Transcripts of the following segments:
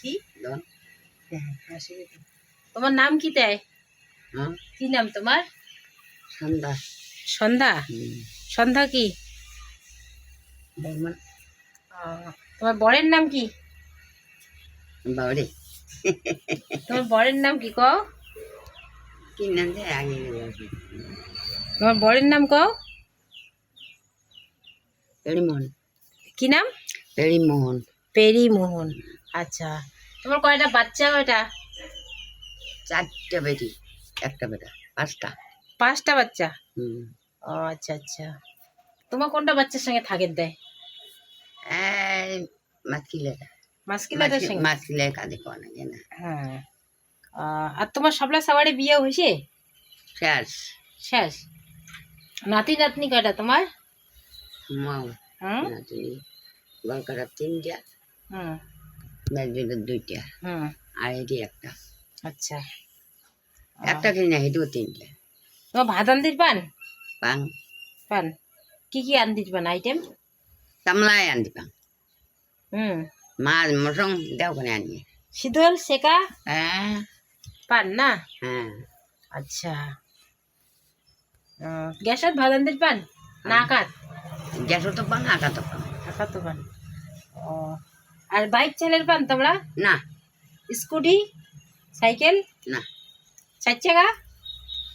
কি। তোমার নাম কি তাই হ্যাঁ? কি নাম তোমার? সন্ধ্যা। সন্ধ্যা? সন্ধ্যা কি? তোমার বরের নাম কি? বাবারে তোমার বরের নাম কি কও? কি নাম আগে তোমার বরের নাম কও? পেড়িমোহন কি নাম? পেড়িমোহন পেরি মোহন আচ্ছা। তোমার কয়টা বাচ্চা কয়টা? চারটে বেটি একটা বেটা পাঁচটা। পাঁচটা বাচ্চা? হুম। ও আচ্ছা আচ্ছা। তোমার কোনটা বাচ্চার সঙ্গে থাকের দেয়? এই মাছকিলে মাসকিলাদের সঙ্গে? মাছকিলে কাজে কোয়া না হ্যাঁ। আর তোমার সবলা সাবারে বিয়ে হয়েছে? শেষ। শেষ। নাতি নাতনি কয়টা তোমার? মাও। হুম? নাতনি গলকাটা তিনটা। হুম। ব্যাগডিটা দুইটা। হুম। আর এটি একটা। আচ্ছা। একটা কিনে হেঁটেও তিনটা। তোমার ভাত আনদির পান? পাং পান। কি কি আনদির পান? আইটেম? কামলায় আনতে পাং হুম। মাছ মশং দেও করে আনিয়ে শীতল শেখা হ্যাঁ। পান না? হ্যাঁ। আচ্ছা। গ্যাসত ভাত আনদির পান? না আকাত গ্যাসও তো পাং আঁকা তো পাং আকাত তো পান। ও আর বাইক চালের পান তোমরা? না। স্কুটি? সাইকেল? না। চার চাকা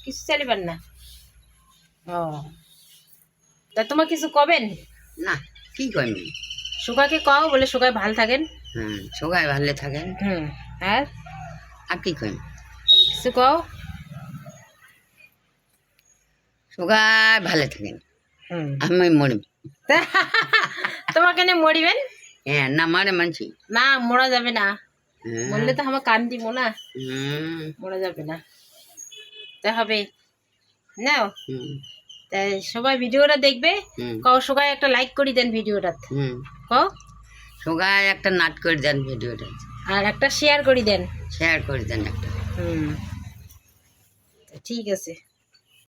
কিছু চালি পান না। ও। তা তোমার কিছু কবেন? না কি করবি সুগাকে কও বলে সুগায় ভালো থাকেন। হ্যাঁ সবাই ভালো থাকেন। হুম আর? আর কি করবি কিছু কও? সবাই ভালো থাকেন। হুম। আমি মরবি তোমাকে নিয়ে মরিবেন? হ্যাঁ না মারে মানছি না মরা যাবে না। মরলে তো আমার কান দিব না হুম, মরা যাবে না তা হবে নাও হুম, তাই সবাই ভিডিওটা দেখবে হুম, কও সবাই একটা লাইক করে দেন ভিডিওটা হুম। কও সবাই একটা নাট করে দেন ভিডিওটা আর একটা শেয়ার করে দেন শেয়ার করে দেন একটা হুম ঠিক আছে